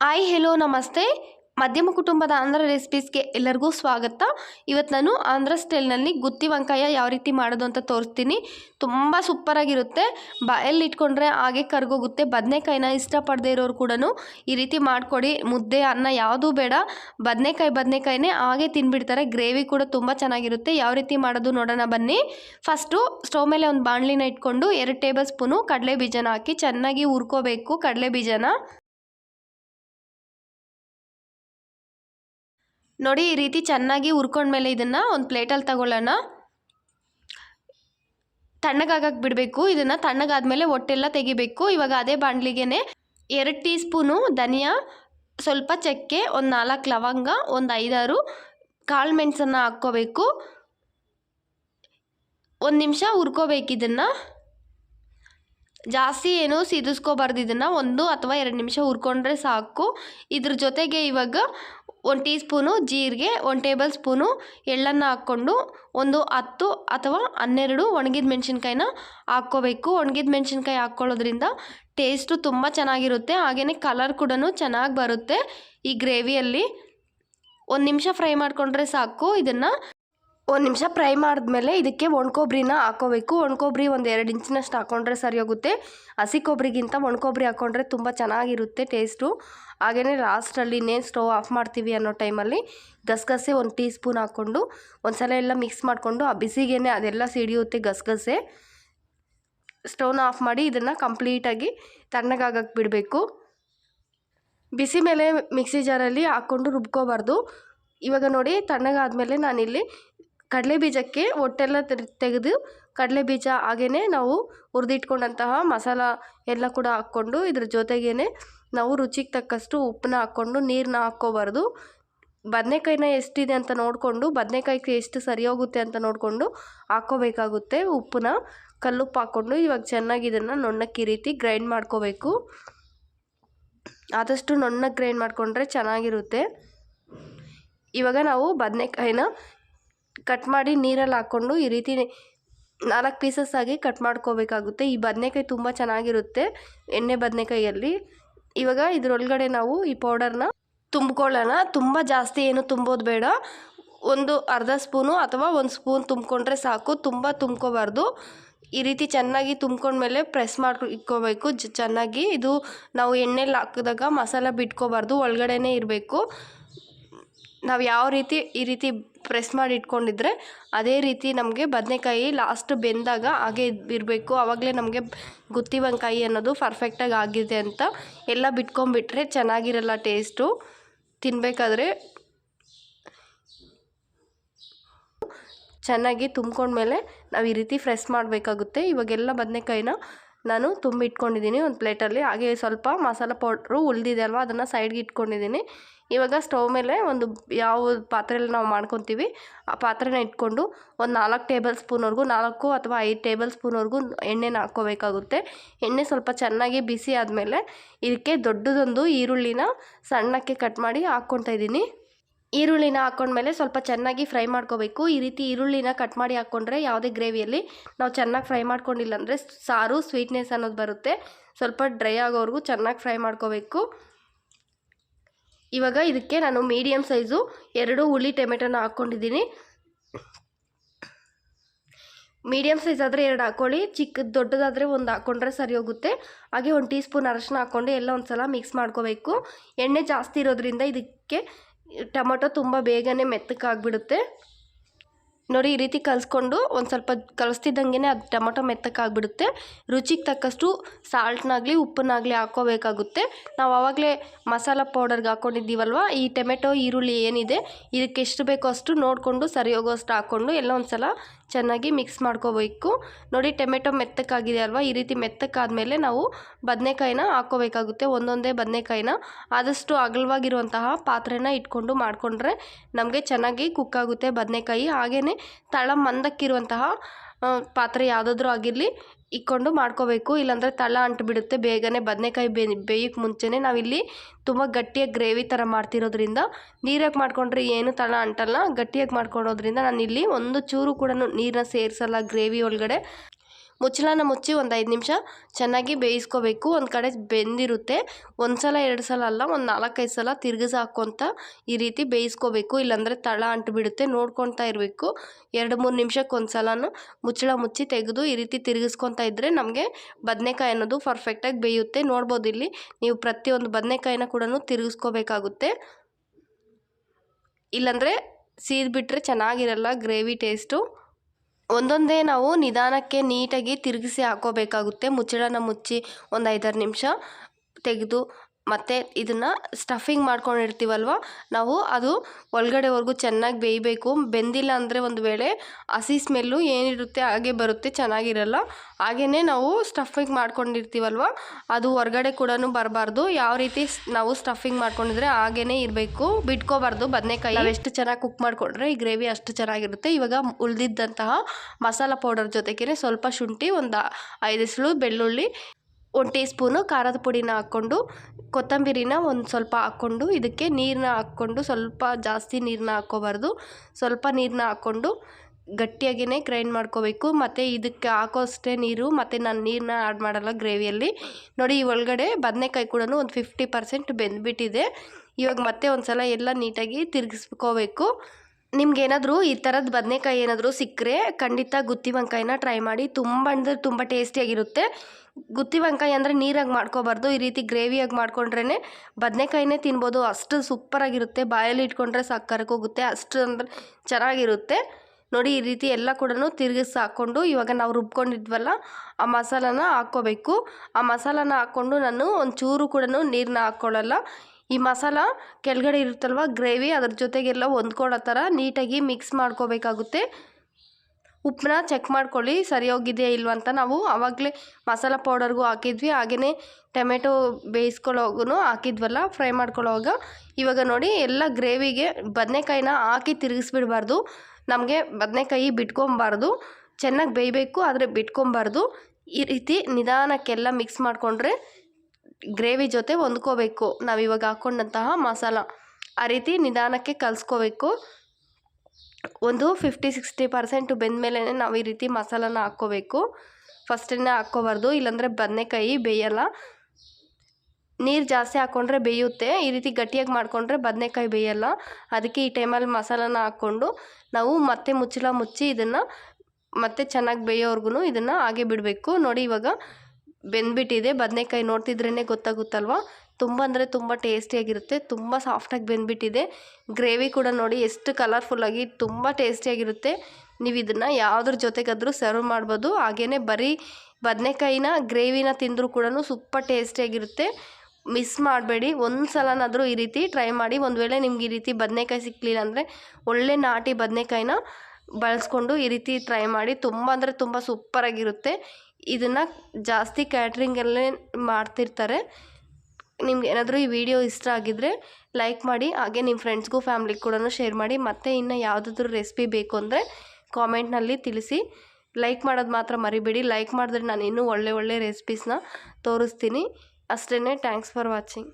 Hi hello ನಮಸ್ತೆ. ಮಧ್ಯಮ ಕುಟುಂಬದ ಆಂಧ್ರ ರೆಸಿಪೀಸ್ಗೆ ಎಲ್ಲರಿಗೂ ಸ್ವಾಗತ. ಇವತ್ತು ನಾನು ಆಂಧ್ರ ಸ್ಟೈಲ್ನಲ್ಲಿ ಗುತ್ತಿ ವಂಕಾಯ ಯಾವ ರೀತಿ ಮಾಡೋದು ಅಂತ ತೋರಿಸ್ತೀನಿ. ತುಂಬ ಸೂಪರಾಗಿರುತ್ತೆ. ಬಾಯಲ್ಲಿ ಇಟ್ಕೊಂಡ್ರೆ ಹಾಗೆ ಕರ್ಗೋಗುತ್ತೆ. ಬದನೆಕಾಯಿನ ಇಷ್ಟಪಡದೇ ಇರೋರು ಕೂಡ ಈ ರೀತಿ ಮಾಡಿಕೊಡಿ. ಮುದ್ದೆ, ಅನ್ನ ಯಾವುದೂ ಬೇಡ. ಬದನೆಕಾಯಿ, ಬದನೆಕಾಯಿನೇ ಹಾಗೆ ತಿನ್ಬಿಡ್ತಾರೆ. ಗ್ರೇವಿ ಕೂಡ ತುಂಬ ಚೆನ್ನಾಗಿರುತ್ತೆ. ಯಾವ ರೀತಿ ಮಾಡೋದು ನೋಡೋಣ ಬನ್ನಿ. ಫಸ್ಟು ಸ್ಟವ್ ಮೇಲೆ ಒಂದು ಬಾಣಲಿನ ಇಟ್ಕೊಂಡು ಎರಡು ಟೇಬಲ್ ಸ್ಪೂನು ಕಡಲೆ ಬೀಜನ ಹಾಕಿ ಚೆನ್ನಾಗಿ ಹುರ್ಕೋಬೇಕು ಕಡಲೆ ಬೀಜನ ನೋಡಿ ಈ ರೀತಿ ಚೆನ್ನಾಗಿ ಹುರ್ಕೊಂಡ್ಮೇಲೆ ಇದನ್ನು ಒಂದು ಪ್ಲೇಟಲ್ಲಿ ತಗೊಳ್ಳೋಣ. ತಣ್ಣಗಾಗಕ್ಕೆ ಬಿಡಬೇಕು. ಇದನ್ನು ತಣ್ಣಗಾದ್ಮೇಲೆ ಹೊಟ್ಟೆಲ್ಲ ತೆಗಿಬೇಕು. ಇವಾಗ ಅದೇ ಬಾಣಲಿಗೆ ಎರಡು ಟೀ ಸ್ಪೂನು ಧನಿಯಾ, ಸ್ವಲ್ಪ ಚಕ್ಕೆ, ಒಂದು ನಾಲ್ಕು ಲವಂಗ, ಒಂದು ಐದಾರು ಕಾಳು ಮೆಣಸನ್ನು ಹಾಕ್ಕೋಬೇಕು. ಒಂದು ನಿಮಿಷ ಹುರ್ಕೋಬೇಕು ಇದನ್ನು. ಜಾಸ್ತಿ ಏನು ಸಿದಿಸ್ಕೋಬಾರ್ದು ಇದನ್ನು. ಒಂದು ಅಥವಾ ಎರಡು ನಿಮಿಷ ಹುರ್ಕೊಂಡ್ರೆ ಸಾಕು. ಇದ್ರ ಜೊತೆಗೆ ಇವಾಗ ಒಂದು ಟೀ ಸ್ಪೂನು ಜೀರಿಗೆ, ಒಂದು ಟೇಬಲ್ ಸ್ಪೂನು ಎಳ್ಳನ್ನು ಹಾಕ್ಕೊಂಡು ಒಂದು ಹತ್ತು ಅಥವಾ ಹನ್ನೆರಡು ಒಣಗಿದ ಮೆಣಸಿನ್ಕಾಯಿನ ಹಾಕ್ಕೋಬೇಕು. ಒಣಗಿದ ಮೆಣಸಿನ್ಕಾಯಿ ಹಾಕ್ಕೊಳ್ಳೋದ್ರಿಂದ ಟೇಸ್ಟು ತುಂಬ ಚೆನ್ನಾಗಿರುತ್ತೆ. ಹಾಗೆಯೇ ಕಲರ್ ಕೂಡ ಚೆನ್ನಾಗಿ ಬರುತ್ತೆ ಈ ಗ್ರೇವಿಯಲ್ಲಿ. ಒಂದು ನಿಮಿಷ ಫ್ರೈ ಮಾಡಿಕೊಂಡ್ರೆ ಸಾಕು. ಇದನ್ನು ಒಂದು ನಿಮಿಷ ಫ್ರೈ ಮಾಡಿದ್ಮೇಲೆ ಇದಕ್ಕೆ ಒಣಕೊಬ್ರಿನ ಹಾಕೋಬೇಕು. ಒಣಕೊಬ್ರಿ ಒಂದು ಎರಡು ಇಂಚಿನಷ್ಟು ಹಾಕ್ಕೊಂಡ್ರೆ ಸರಿ ಹೋಗುತ್ತೆ. ಹಸಿ ಕೊಬ್ಬರಿಗಿಂತ ಒಣಕೊಬ್ರಿ ಹಾಕ್ಕೊಂಡ್ರೆ ತುಂಬ ಚೆನ್ನಾಗಿರುತ್ತೆ ಟೇಸ್ಟು ಹಾಗೆಯೇ ಲಾಸ್ಟಲ್ಲಿ ಇನ್ನೇನು ಸ್ಟವ್ ಆಫ್ ಮಾಡ್ತೀವಿ ಅನ್ನೋ ಟೈಮಲ್ಲಿ ಗಸಗಸೆ ಒಂದು ಟೀ ಸ್ಪೂನ್ ಹಾಕ್ಕೊಂಡು ಒಂದು ಸಲ ಎಲ್ಲ ಮಿಕ್ಸ್ ಮಾಡಿಕೊಂಡು ಆ ಬಿಸಿಗೆನೆ ಅದೆಲ್ಲ ಸಿಡಿಯುತ್ತೆ ಗಸಗಸೆ. ಸ್ಟವ್ನ ಆಫ್ ಮಾಡಿ ಇದನ್ನು ಕಂಪ್ಲೀಟಾಗಿ ತಣ್ಣಗಾಗಕ್ಕೆ ಬಿಡಬೇಕು. ಬಿಸಿ ಮೇಲೆ ಮಿಕ್ಸಿ ಜಾರಲ್ಲಿ ಹಾಕ್ಕೊಂಡು ರುಬ್ಕೋಬಾರ್ದು. ಇವಾಗ ನೋಡಿ ತಣ್ಣಗಾದ್ಮೇಲೆ ನಾನಿಲ್ಲಿ ಕಡಲೆ ಬೀಜಕ್ಕೆ ಹೊಟ್ಟೆಲ್ಲ ತೆಗೆದು ಕಡಲೆ ಬೀಜ ಹಾಗೆಯೇ ನಾವು ಹುರಿದಿಟ್ಕೊಂಡಂತಹ ಮಸಾಲ ಎಲ್ಲ ಕೂಡ ಹಾಕ್ಕೊಂಡು ಇದ್ರ ಜೊತೆಗೇ ನಾವು ರುಚಿಗೆ ತಕ್ಕಷ್ಟು ಉಪ್ಪನ್ನ ಹಾಕ್ಕೊಂಡು ನೀರನ್ನ ಹಾಕ್ಕೋಬಾರ್ದು. ಬದನೆಕಾಯಿನ ಎಷ್ಟಿದೆ ಅಂತ ನೋಡಿಕೊಂಡು, ಬದನೆಕಾಯಿಗೆ ಎಷ್ಟು ಸರಿ ಹೋಗುತ್ತೆ ಅಂತ ನೋಡಿಕೊಂಡು ಹಾಕ್ಕೋಬೇಕಾಗುತ್ತೆ ಉಪ್ಪನ್ನ. ಕಲ್ಲುಪ್ಪು ಹಾಕ್ಕೊಂಡು ಇವಾಗ ಚೆನ್ನಾಗಿ ಇದನ್ನು ನುಣ್ಣಕ್ಕೆ ರೀತಿ ಗ್ರೈಂಡ್ ಮಾಡ್ಕೋಬೇಕು. ಆದಷ್ಟು ನೊಣ್ಣಕ್ಕೆ ಗ್ರೈಂಡ್ ಮಾಡಿಕೊಂಡ್ರೆ ಚೆನ್ನಾಗಿರುತ್ತೆ. ಇವಾಗ ನಾವು ಬದನೆಕಾಯಿನ ಕಟ್ ಮಾಡಿ ನೀರಲ್ಲಿ ಹಾಕ್ಕೊಂಡು ಈ ರೀತಿ ನಾಲ್ಕು ಪೀಸಸ್ ಆಗಿ ಕಟ್ ಮಾಡ್ಕೋಬೇಕಾಗುತ್ತೆ. ಈ ಬದನೆಕಾಯಿ ತುಂಬ ಚೆನ್ನಾಗಿರುತ್ತೆ, ಎಣ್ಣೆ ಬದನೆಕಾಯಿಯಲ್ಲಿ ಇವಾಗ ಇದರೊಳಗಡೆ ನಾವು ಈ ಪೌಡರ್ನ ತುಂಬ್ಕೊಳ್ಳೋಣ. ತುಂಬ ಜಾಸ್ತಿ ಏನು ತುಂಬೋದು ಬೇಡ. ಒಂದು ಅರ್ಧ ಸ್ಪೂನು ಅಥವಾ ಒಂದು ಸ್ಪೂನ್ ತುಂಬ್ಕೊಂಡ್ರೆ ಸಾಕು. ತುಂಬ ತುಂಬ್ಕೋಬಾರ್ದು. ಈ ರೀತಿ ಚೆನ್ನಾಗಿ ತುಂಬ್ಕೊಂಡ್ಮೇಲೆ ಪ್ರೆಸ್ ಮಾಡಿ ಇಟ್ಕೋಬೇಕು ಚೆನ್ನಾಗಿ ಇದು ನಾವು ಎಣ್ಣೆಲಿ ಹಾಕಿದಾಗ ಮಸಾಲ ಬಿಟ್ಕೋಬಾರ್ದು. ಒಳಗಡೆನೇ ಇರಬೇಕು. ನಾವು ಯಾವ ರೀತಿ ಈ ರೀತಿ ಪ್ರೆಸ್ ಮಾಡಿ ಇಟ್ಕೊಂಡಿದ್ರೆ ಅದೇ ರೀತಿ ನಮಗೆ ಬದನೆಕಾಯಿ ಲಾಸ್ಟ್ ಬೆಂದಾಗ ಹಾಗೆ ಇರಬೇಕು. ಆವಾಗಲೇ ನಮಗೆ ಗುತ್ತಿ ಬಂಕಾಯಿ ಅನ್ನೋದು ಪರ್ಫೆಕ್ಟಾಗಿ ಆಗಿದೆ ಅಂತ ಎಲ್ಲ ಬಿಟ್ಕೊಂಡ್ಬಿಟ್ರೆ ಚೆನ್ನಾಗಿರಲ್ಲ ಟೇಸ್ಟು ತಿನ್ನಬೇಕಾದ್ರೆ ಚೆನ್ನಾಗಿ ತುಂಬ್ಕೊಂಡ್ಮೇಲೆ ನಾವು ಈ ರೀತಿ ಫ್ರೆಸ್ ಮಾಡಬೇಕಾಗುತ್ತೆ. ಇವಾಗೆಲ್ಲ ಬದನೆಕಾಯಿನ ನಾನು ತುಂಬಿಟ್ಕೊಂಡಿದ್ದೀನಿ ಒಂದು ಪ್ಲೇಟಲ್ಲಿ ಹಾಗೆ ಸ್ವಲ್ಪ ಮಸಾಲ ಪೌಡ್ರು ಉಳಿದಿದೆ ಅಲ್ವಾ, ಅದನ್ನು ಸೈಡ್ಗೆ ಇಟ್ಕೊಂಡಿದ್ದೀನಿ ಇವಾಗ ಸ್ಟವ್ ಮೇಲೆ ಒಂದು ಯಾವ ಪಾತ್ರೆಯಲ್ಲಿ ನಾವು ಮಾಡ್ಕೊತೀವಿ, ಆ ಪಾತ್ರೆನ ಇಟ್ಕೊಂಡು ಒಂದು ನಾಲ್ಕು ಟೇಬಲ್ ಸ್ಪೂನ್ವರೆಗೂ ನಾಲ್ಕು ಅಥವಾ ಐದು ಟೇಬಲ್ ಸ್ಪೂನ್ವರೆಗೂ ಎಣ್ಣೆನ ಹಾಕ್ಕೋಬೇಕಾಗುತ್ತೆ. ಎಣ್ಣೆ ಸ್ವಲ್ಪ ಚೆನ್ನಾಗಿ ಬಿಸಿ ಆದಮೇಲೆ ಇದಕ್ಕೆ ದೊಡ್ಡದೊಂದು ಈರುಳ್ಳಿನ ಸಣ್ಣಕ್ಕೆ ಕಟ್ ಮಾಡಿ ಹಾಕ್ಕೊತಾ ಇದ್ದೀನಿ. ಈರುಳ್ಳಿನ ಹಾಕ್ಕೊಂಡ್ಮೇಲೆ ಸ್ವಲ್ಪ ಚೆನ್ನಾಗಿ ಫ್ರೈ ಮಾಡ್ಕೋಬೇಕು. ಈ ರೀತಿ ಈರುಳ್ಳಿನ ಕಟ್ ಮಾಡಿ ಹಾಕ್ಕೊಂಡ್ರೆ ಯಾವುದೇ ಗ್ರೇವಿಯಲ್ಲಿ ನಾವು ಚೆನ್ನಾಗಿ ಫ್ರೈ ಮಾಡ್ಕೊಂಡಿಲ್ಲ ಅಂದರೆ ಸಾರು ಸ್ವೀಟ್ನೆಸ್ ಅನ್ನೋದು ಬರುತ್ತೆ. ಸ್ವಲ್ಪ ಡ್ರೈ ಆಗೋವರೆಗೂ ಚೆನ್ನಾಗಿ ಫ್ರೈ ಮಾಡ್ಕೋಬೇಕು. ಇವಾಗ ಇದಕ್ಕೆ ನಾನು ಮೀಡಿಯಮ್ ಸೈಜು ಎರಡು ಹುಳಿ ಟೊಮೆಟೊನ ಹಾಕ್ಕೊಂಡಿದ್ದೀನಿ. ಮೀಡಿಯಮ್ ಸೈಜ್ ಆದರೆ ಎರಡು ಹಾಕ್ಕೊಳ್ಳಿ ಚಿಕ್ಕ ದೊಡ್ಡದಾದರೆ ಒಂದು ಹಾಕ್ಕೊಂಡ್ರೆ ಸರಿ ಹೋಗುತ್ತೆ. ಹಾಗೆ ಒಂದು ಟೀ ಸ್ಪೂನ್ ಅರಶಿನ ಹಾಕ್ಕೊಂಡು ಎಲ್ಲ ಒಂದು ಸಲ ಮಿಕ್ಸ್ ಮಾಡ್ಕೋಬೇಕು. ಎಣ್ಣೆ ಜಾಸ್ತಿ ಇರೋದ್ರಿಂದ ಇದಕ್ಕೆ ಟೊಮೊಟೊ ತುಂಬ ಬೇಗನೆ ಮೆತ್ತಕ್ಕಾಗ್ಬಿಡುತ್ತೆ. ನೋಡಿ ಈ ರೀತಿ ಕಲಿಸ್ಕೊಂಡು ಒಂದು ಸ್ವಲ್ಪ ಕಲಿಸ್ತಿದ್ದಂಗೆ ಅದು ಟೊಮೊಟೊ ಮೆತ್ತಕ್ಕಾಗ್ಬಿಡುತ್ತೆ ರುಚಿಗೆ ತಕ್ಕಷ್ಟು ಸಾಲ್ಟ್ನಾಗಲಿ, ಉಪ್ಪನ್ನಾಗಲಿ ಹಾಕೋಬೇಕಾಗುತ್ತೆ. ನಾವು ಆವಾಗಲೇ ಮಸಾಲ ಪೌಡರ್ಗೆ ಹಾಕ್ಕೊಂಡಿದ್ದೀವಲ್ವ ಈ ಟೊಮೆಟೊ, ಈರುಳ್ಳಿ ಏನಿದೆ ಇದಕ್ಕೆ ಎಷ್ಟು ಬೇಕೋ ಅಷ್ಟು ನೋಡಿಕೊಂಡು ಸರಿ ಹೋಗೋ ಅಷ್ಟು ಹಾಕ್ಕೊಂಡು ಎಲ್ಲ ಒಂದು ಸಲ ಚೆನ್ನಾಗಿ ಮಿಕ್ಸ್ ಮಾಡ್ಕೋಬೇಕು. ನೋಡಿ, ಟೊಮೆಟೊ ಮೆತ್ತಕ್ಕಾಗಿದೆ ಅಲ್ವಾ? ಈ ರೀತಿ ಮೆತ್ತಕ್ಕಾದಮೇಲೆ ನಾವು ಬದನೆಕಾಯಿನ ಹಾಕ್ಕೋಬೇಕಾಗುತ್ತೆ. ಒಂದೊಂದೇ ಬದನೆಕಾಯಿನ. ಆದಷ್ಟು ಅಗಲವಾಗಿರುವಂತಹ ಪಾತ್ರೆನ ಇಟ್ಕೊಂಡು ಮಾಡಿಕೊಂಡ್ರೆ ನಮಗೆ ಚೆನ್ನಾಗಿ ಕುಕ್ ಆಗುತ್ತೆ ಬದನೆಕಾಯಿ. ಹಾಗೆಯೇ ತಳ ಮಂದಕ್ಕಿರುವಂತಹ ಪಾತ್ರೆ ಯಾವುದಾದ್ರೂ ಆಗಿರಲಿ ಇಕ್ಕೊಂಡು ಮಾಡ್ಕೋಬೇಕು. ಇಲ್ಲಾಂದರೆ ತಳ ಅಂಟ್ಬಿಡುತ್ತೆ ಬೇಗನೆ. ಬದನೇಕಾಯಿ ಬೇಯೋಕ್ಕೆ ಮುಂಚೆನೇ ನಾವಿಲ್ಲಿ ತುಂಬ ಗಟ್ಟಿಯಾಗಿ ಗ್ರೇವಿ ಥರ ಮಾಡ್ತಿರೋದ್ರಿಂದ ನೀರಾಗಿ ಮಾಡಿಕೊಂಡ್ರೆ ಏನು ತಳ ಅಂಟಲ್ಲ, ಗಟ್ಟಿಯಾಗಿ ಮಾಡ್ಕೊಳೋದ್ರಿಂದ ನಾನಿಲ್ಲಿ ಒಂದು ಚೂರು ಕೂಡ ನೀರನ್ನ ಸೇರಿಸಲ್ಲ ಗ್ರೇವಿ ಒಳಗಡೆ. ಮುಚ್ಚಳನ ಮುಚ್ಚಿ ಒಂದು ಐದು ನಿಮಿಷ ಚೆನ್ನಾಗಿ ಬೇಯಿಸ್ಕೋಬೇಕು. ಒಂದು ಕಡೆ ಬೆಂದಿರುತ್ತೆ. ಒಂದು ಸಲ ಎರಡು ಸಲ ಅಲ್ಲ, ಒಂದು ನಾಲ್ಕೈದು ಸಲ ತಿರ್ಗಿಸಿ ಈ ರೀತಿ ಬೇಯಿಸ್ಕೋಬೇಕು. ಇಲ್ಲಾಂದರೆ ತಳ ಅಂಟಿಬಿಡುತ್ತೆ. ನೋಡ್ಕೊತಾ ಇರಬೇಕು. ಎರಡು ಮೂರು ನಿಮಿಷಕ್ಕೆ ಒಂದು ಸಲನೂ ಮುಚ್ಚಳ ಮುಚ್ಚಿ ತೆಗೆದು ಈ ರೀತಿ ತಿರುಗಿಸ್ಕೊತಾ ಇದ್ದರೆ ನಮಗೆ ಬದನೆಕಾಯಿ ಅನ್ನೋದು ಪರ್ಫೆಕ್ಟಾಗಿ ಬೇಯುತ್ತೆ. ನೋಡ್ಬೋದು ಇಲ್ಲಿ. ನೀವು ಪ್ರತಿಯೊಂದು ಬದನೆಕಾಯಿನ ಕೂಡ ತಿರುಗಿಸ್ಕೋಬೇಕಾಗುತ್ತೆ. ಇಲ್ಲಾಂದರೆ ಸೀದ್ಬಿಟ್ರೆ ಚೆನ್ನಾಗಿರಲ್ಲ ಗ್ರೇವಿ ಟೇಸ್ಟು. ಒಂದೊಂದೇ ನಾವು ನಿಧಾನಕ್ಕೆ ನೀಟಾಗಿ ತಿರುಗಿಸಿ ಹಾಕೋಬೇಕಾಗುತ್ತೆ. ಮುಚ್ಚಳನ ಮುಚ್ಚಿ ಒಂದು ಐದಾರು ನಿಮಿಷ ತೆಗೆದು ಮತ್ತು ಇದನ್ನು ಸ್ಟಫಿಂಗ್ ಮಾಡ್ಕೊಂಡಿರ್ತೀವಲ್ವ? ನಾವು ಅದು ಒಳಗಡೆವರೆಗೂ ಚೆನ್ನಾಗಿ ಬೇಯಬೇಕು. ಬೆಂದಿಲ್ಲ ಅಂದರೆ ಒಂದು ವೇಳೆ ಹಸಿ ಸ್ಮೆಲ್ಲು ಏನಿರುತ್ತೆ ಹಾಗೆ ಬರುತ್ತೆ, ಚೆನ್ನಾಗಿರಲ್ಲ. ಹಾಗೆಯೇ ನಾವು ಸ್ಟಫಿಂಗ್ ಮಾಡ್ಕೊಂಡಿರ್ತೀವಲ್ವ? ಅದು ಹೊರಗಡೆ ಕೂಡ ಬರಬಾರ್ದು. ಯಾವ ರೀತಿ ನಾವು ಸ್ಟಫಿಂಗ್ ಮಾಡ್ಕೊಂಡಿದ್ರೆ ಹಾಗೇ ಇರಬೇಕು. ಬಿಟ್ಕೋಬಾರ್ದು ಬದನೆಕಾಯಿ. ನಾವು ಎಷ್ಟು ಚೆನ್ನಾಗಿ ಕುಕ್ ಮಾಡಿಕೊಂಡ್ರೆ ಈ ಗ್ರೇವಿ ಅಷ್ಟು ಚೆನ್ನಾಗಿರುತ್ತೆ. ಇವಾಗ ಉಳಿದಿದ್ದಂತಹ ಮಸಾಲ ಪೌಡರ್ ಜೊತೆಗೆ ಸ್ವಲ್ಪ ಶುಂಠಿ, ಒಂದು ಐದು ಬೆಳ್ಳುಳ್ಳಿ ಒಂದು ಟೀ ಸ್ಪೂನು ಖಾರದ ಪುಡಿನ ಹಾಕ್ಕೊಂಡು, ಕೊತ್ತಂಬರಿನ ಒಂದು ಸ್ವಲ್ಪ ಹಾಕ್ಕೊಂಡು, ಇದಕ್ಕೆ ನೀರನ್ನ ಹಾಕ್ಕೊಂಡು, ಸ್ವಲ್ಪ ಜಾಸ್ತಿ ನೀರನ್ನ ಹಾಕ್ಕೋಬಾರ್ದು. ಸ್ವಲ್ಪ ನೀರನ್ನ ಹಾಕ್ಕೊಂಡು ಗಟ್ಟಿಯಾಗಿಯೇ ಗ್ರೈಂಡ್ ಮಾಡ್ಕೋಬೇಕು. ಮತ್ತು ಇದಕ್ಕೆ ಹಾಕೋ ಅಷ್ಟೇ ನೀರು, ಮತ್ತು ನಾನು ನೀರನ್ನ ಆ್ಯಡ್ ಮಾಡಲ್ಲ ಗ್ರೇವಿಯಲ್ಲಿ. ನೋಡಿ, ಈ ಒಳಗಡೆ ಬದನೆಕಾಯಿ ಕೂಡ ಒಂದು ಫಿಫ್ಟಿ ಪರ್ಸೆಂಟ್ ಬೆಂದುಬಿಟ್ಟಿದೆ. ಇವಾಗ ಮತ್ತೆ ಒಂದು ಸಲ ಎಲ್ಲ ನೀಟಾಗಿ ತಿರುಗಿಸ್ಕೋಬೇಕು. ನಿಮ್ಗೇನಾದರೂ ಈ ಥರದ ಬದನೆಕಾಯಿ ಏನಾದರೂ ಸಿಕ್ಕರೆ ಖಂಡಿತ ಗುತ್ತಿ ವಂಕಾಯಿನ ಟ್ರೈ ಮಾಡಿ. ತುಂಬ ಅಂದರೆ ತುಂಬ ಟೇಸ್ಟಿಯಾಗಿರುತ್ತೆ ಗುತ್ತಿ ವಂಕಾಯಿ ಅಂದರೆ ನೀರಾಗಿ ಮಾಡ್ಕೋಬಾರ್ದು. ಈ ರೀತಿ ಗ್ರೇವಿಯಾಗಿ ಮಾಡ್ಕೊಂಡ್ರೇ ಬದನೆಕಾಯಿನೇ ತಿನ್ಬೋದು. ಅಷ್ಟು ಸೂಪರಾಗಿರುತ್ತೆ ಬಾಯಲ್ಲಿ ಇಟ್ಕೊಂಡ್ರೆ ಸಾಕು ಅಷ್ಟು ಅಂದರೆ ಚೆನ್ನಾಗಿರುತ್ತೆ. ನೋಡಿ, ಈ ರೀತಿ ಎಲ್ಲ ಕೂಡ ತಿರುಗಿಸಿ ಹಾಕ್ಕೊಂಡು ಇವಾಗ ನಾವು ರುಬ್ಕೊಂಡಿದ್ವಲ್ಲ, ಆ ಮಸಾಲಾನ ಹಾಕ್ಕೋಬೇಕು. ಆ ಮಸಾಲಾನ ಹಾಕ್ಕೊಂಡು ನಾನು ಒಂಚೂರು ಕೂಡ ನೀರನ್ನ ಹಾಕ್ಕೊಳ್ಳಲ್ಲ ಈ ಮಸಾಲ ಕೆಳಗಡೆ ಇರುತ್ತಲ್ವ? ಗ್ರೇವಿ ಅದ್ರ ಜೊತೆಗೆಲ್ಲ ಹೊಂದ್ಕೊಳ್ಳೋ ಥರ ನೀಟಾಗಿ ಮಿಕ್ಸ್ ಮಾಡ್ಕೋಬೇಕಾಗುತ್ತೆ. ಉಪ್ಪನ್ನ ಚೆಕ್ ಮಾಡ್ಕೊಳ್ಳಿ ಸರಿ ಹೋಗಿದೆಯಾ ಇಲ್ವಾ ಅಂತ ನಾವು ಆವಾಗಲೇ ಮಸಾಲ ಪೌಡರ್ಗೂ ಹಾಕಿದ್ವಿ. ಹಾಗೆಯೇ ಟೊಮೆಟೊ ಬೇಯಿಸ್ಕೊಳ್ಳೋಗೂ ಹಾಕಿದ್ವಲ್ಲ ಫ್ರೈ ಮಾಡ್ಕೊಳ್ಳೋವಾಗ. ಇವಾಗ ನೋಡಿ, ಎಲ್ಲ ಗ್ರೇವಿಗೆ ಬದನೆಕಾಯಿನ ಹಾಕಿ ತಿರುಗಿಸ್ಬಿಡ್ಬಾರ್ದು. ನಮಗೆ ಬದನೆಕಾಯಿ ಬಿಟ್ಕೊಬಾರ್ದು. ಚೆನ್ನಾಗಿ ಬೇಯಬೇಕು, ಆದರೆ ಬಿಟ್ಕೊಬಾರ್ದು. ಈ ರೀತಿ ನಿಧಾನಕ್ಕೆಲ್ಲ ಮಿಕ್ಸ್ ಮಾಡಿಕೊಂಡ್ರೆ ಗ್ರೇವಿ ಜೊತೆ ಹೊಂದ್ಕೋಬೇಕು. ನಾವು ಇವಾಗ ಹಾಕ್ಕೊಂಡಂತಹ ಮಸಾಲ ಆ ರೀತಿ ನಿಧಾನಕ್ಕೆ ಕಲಿಸ್ಕೋಬೇಕು. ಒಂದು ಫಿಫ್ಟಿ ಸಿಕ್ಸ್ಟಿ ಪರ್ಸೆಂಟ್ ಬೆಂದಮೇಲೆ ನಾವು ಈ ರೀತಿ ಮಸಾಲನ ಹಾಕ್ಕೋಬೇಕು. ಫಸ್ಟನ್ನೇ ಹಾಕ್ಕೋಬಾರ್ದು, ಇಲ್ಲಾಂದರೆ ಬದನೆಕಾಯಿ ಬೇಯಲ್ಲ. ನೀರು ಜಾಸ್ತಿ ಹಾಕ್ಕೊಂಡ್ರೆ ಬೇಯುತ್ತೆ. ಈ ರೀತಿ ಗಟ್ಟಿಯಾಗಿ ಮಾಡಿಕೊಂಡ್ರೆ ಬದನೆಕಾಯಿ ಬೇಯಲ್ಲ. ಅದಕ್ಕೆ ಈ ಟೈಮಲ್ಲಿ ಮಸಾಲಾನ ಹಾಕ್ಕೊಂಡು ನಾವು ಮತ್ತೆ ಮುಚ್ಚಲ ಮುಚ್ಚಿ ಇದನ್ನು ಮತ್ತೆ ಚೆನ್ನಾಗಿ ಬೇಯೋವರೆಗೂ ಇದನ್ನು ಹಾಗೆ ಬಿಡಬೇಕು. ನೋಡಿ ಇವಾಗ ಬೆಂದ್ಬಿಟ್ಟಿದೆ. ಬದನೆಕಾಯಿ ನೋಡ್ತಿದ್ರೇ ಗೊತ್ತಾಗುತ್ತಲ್ವ? ತುಂಬ ಅಂದರೆ ತುಂಬ ಟೇಸ್ಟಿಯಾಗಿರುತ್ತೆ ತುಂಬ ಸಾಫ್ಟಾಗಿ ಬೆಂದ್ಬಿಟ್ಟಿದೆ. ಗ್ರೇವಿ ಕೂಡ ನೋಡಿ ಎಷ್ಟು ಕಲರ್ಫುಲ್ಲಾಗಿ ತುಂಬ ಟೇಸ್ಟಿಯಾಗಿರುತ್ತೆ ನೀವು ಇದನ್ನು ಯಾವುದ್ರ ಜೊತೆಗಾದರೂ ಸರ್ವ್ ಮಾಡ್ಬೋದು. ಹಾಗೆಯೇ ಬರೀ ಬದನೆಕಾಯಿನ ಗ್ರೇವಿನ ತಿಂದರೂ ಕೂಡ ಸೂಪರ್ ಟೇಸ್ಟಿಯಾಗಿರುತ್ತೆ ಮಿಸ್ ಮಾಡಬೇಡಿ. ಒಂದು ಸಲನಾದರೂ ಈ ರೀತಿ ಟ್ರೈ ಮಾಡಿ. ಒಂದು ವೇಳೆ ನಿಮ್ಗೆ ಈ ರೀತಿ ಬದನೆಕಾಯಿ ಸಿಕ್ಕಲಿಲ್ಲ ಅಂದರೆ ಒಳ್ಳೆ ನಾಟಿ ಬದನೆಕಾಯಿನ ಬಳಸ್ಕೊಂಡು ಈ ರೀತಿ ಟ್ರೈ ಮಾಡಿ. ತುಂಬ ಅಂದರೆ ತುಂಬ ಸೂಪರಾಗಿರುತ್ತೆ ಇದನ್ನು ಜಾಸ್ತಿ ಕ್ಯಾಟ್ರಿಂಗಲ್ಲೇ ಮಾಡ್ತಿರ್ತಾರೆ. ನಿಮ್ಗೆ ಏನಾದರೂ ಈ ವಿಡಿಯೋ ಇಷ್ಟ ಆಗಿದ್ದರೆ ಲೈಕ್ ಮಾಡಿ, ಹಾಗೆ ನಿಮ್ಮ ಫ್ರೆಂಡ್ಸ್ಗೂ ಫ್ಯಾಮ್ಲಿಗೆ ಕೂಡ ಶೇರ್ ಮಾಡಿ, ಮತ್ತೆ ಇನ್ನು ಯಾವುದಾದ್ರೂ ರೆಸಿಪಿ ಬೇಕು ಅಂದರೆ ಕಾಮೆಂಟ್ನಲ್ಲಿ ತಿಳಿಸಿ. ಲೈಕ್ ಮಾಡೋದು ಮಾತ್ರ ಮರಿಬೇಡಿ. ಲೈಕ್ ಮಾಡಿದ್ರೆ ನಾನು ಇನ್ನೂ ಒಳ್ಳೆ ಒಳ್ಳೆ ರೆಸಿಪೀಸ್ನ ತೋರಿಸ್ತೀನಿ. ಅಷ್ಟೇ ಥ್ಯಾಂಕ್ಸ್ ಫಾರ್ ವಾಚಿಂಗ್.